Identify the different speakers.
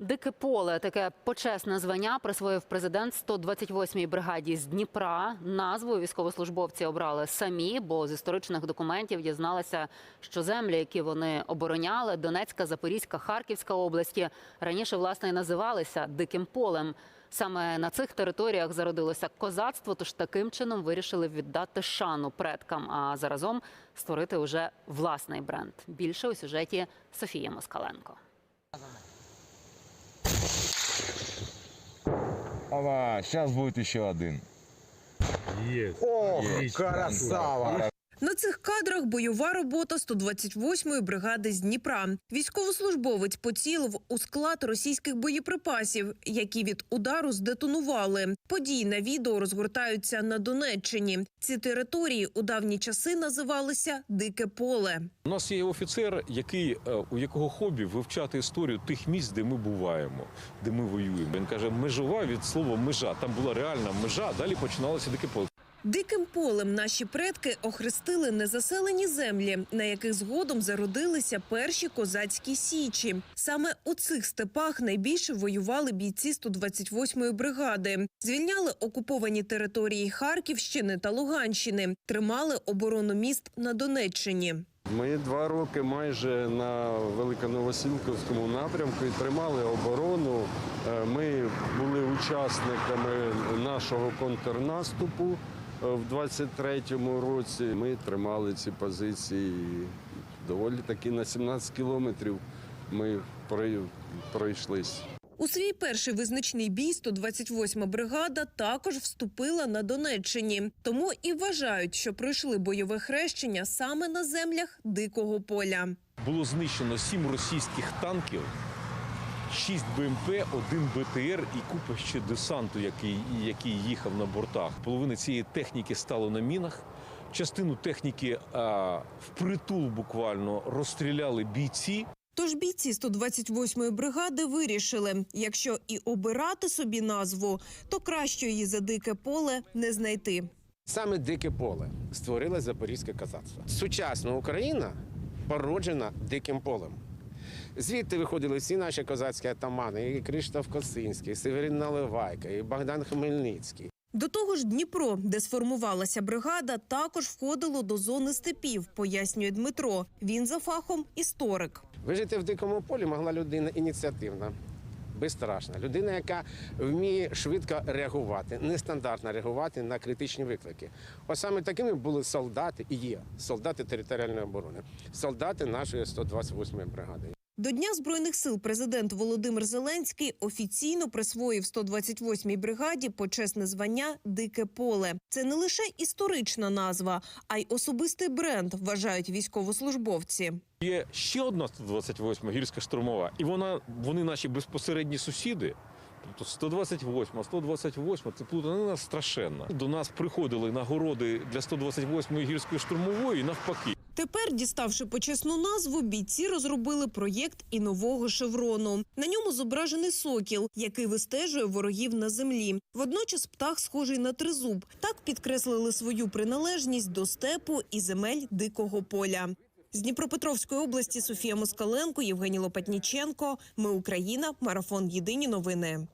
Speaker 1: Дике поле таке почесне звання присвоїв президент 128-й бригаді з Дніпра. Назву військовослужбовці обрали самі, бо з історичних документів дізналися, що землі, які вони обороняли, Донецька, Запорізька, Харківська області, раніше власне і називалися Диким полем. Саме на цих територіях зародилося козацтво, тож таким чином вирішили віддати шану предкам, а заразом створити уже власний бренд. Більше у сюжеті Софія Москаленко.
Speaker 2: Ава, сейчас будет еще один.
Speaker 3: Есть.
Speaker 4: О,
Speaker 3: Есть.
Speaker 4: красава!
Speaker 5: На цих кадрах бойова робота 128-ї бригади з Дніпра. Військовослужбовець поцілив у склад російських боєприпасів, які від удару здетонували. Події на відео розгортаються на Донеччині. Ці території у давні часи називалися Дике поле.
Speaker 6: У нас є офіцер, який е, у якого хобі вивчати історію тих місць, де ми буваємо, де ми воюємо. Він каже, межова від слова межа. Там була реальна межа. Далі починалося дике поле.
Speaker 5: Диким полем наші предки охрестили незаселені землі, на яких згодом зародилися перші козацькі січі. Саме у цих степах найбільше воювали бійці 128-ї бригади, звільняли окуповані території Харківщини та Луганщини, тримали оборону міст на Донеччині.
Speaker 4: Ми два роки майже на Великоновосілківському напрямку і тримали оборону. Е, Ми були учасниками нашого контрнаступу в 23-му році. Ми тримали ці позиції доволі таки на 17 кілометрів. Ми прой- пройшлись.
Speaker 5: У свій перший визначний бій 128-ма бригада також вступила на Донеччині. Тому і вважають, що пройшли бойове хрещення саме на землях дикого поля.
Speaker 6: Було знищено сім російських танків, шість БМП, один БТР і купа ще десанту, який, який їхав на бортах. Половина цієї техніки стало на мінах. Частину техніки а, впритул буквально розстріляли бійці.
Speaker 5: Тож бійці 128-ї бригади вирішили, якщо і обирати собі назву, то кращої за дике поле не знайти.
Speaker 7: Саме дике поле створило запорізьке козацтво. Сучасна Україна породжена диким полем. Звідти виходили всі наші козацькі атамани, і Криштоф Косинський, і Северин Наливайка, і Богдан Хмельницький.
Speaker 5: До того ж, Дніпро, де сформувалася бригада, також входило до зони степів, пояснює Дмитро. Він за фахом історик.
Speaker 7: Вижити в дикому полі могла людина ініціативна, безстрашна, людина, яка вміє швидко реагувати, нестандартно реагувати на критичні виклики. Ось саме такими були солдати і є солдати територіальної оборони, солдати нашої 128-ї бригади.
Speaker 5: До Дня Збройних сил президент Володимир Зеленський офіційно присвоїв 128-й бригаді почесне звання Дике поле. Це не лише історична назва, а й особистий бренд, вважають військовослужбовці.
Speaker 6: Є ще одна 128 гірська штурмова, і вона вони наші безпосередні сусіди. Тобто 128, 128 це плутанина страшенна. До нас приходили нагороди для 128 гірської штурмової і навпаки.
Speaker 5: Тепер, діставши почесну назву, бійці розробили проєкт і нового шеврону. На ньому зображений сокіл, який вистежує ворогів на землі. Водночас птах схожий на тризуб. Так підкреслили свою приналежність до степу і земель дикого поля. З Дніпропетровської області Софія Москаленко, Євгеній Лопатніченко. Ми Україна. Марафон Єдині новини.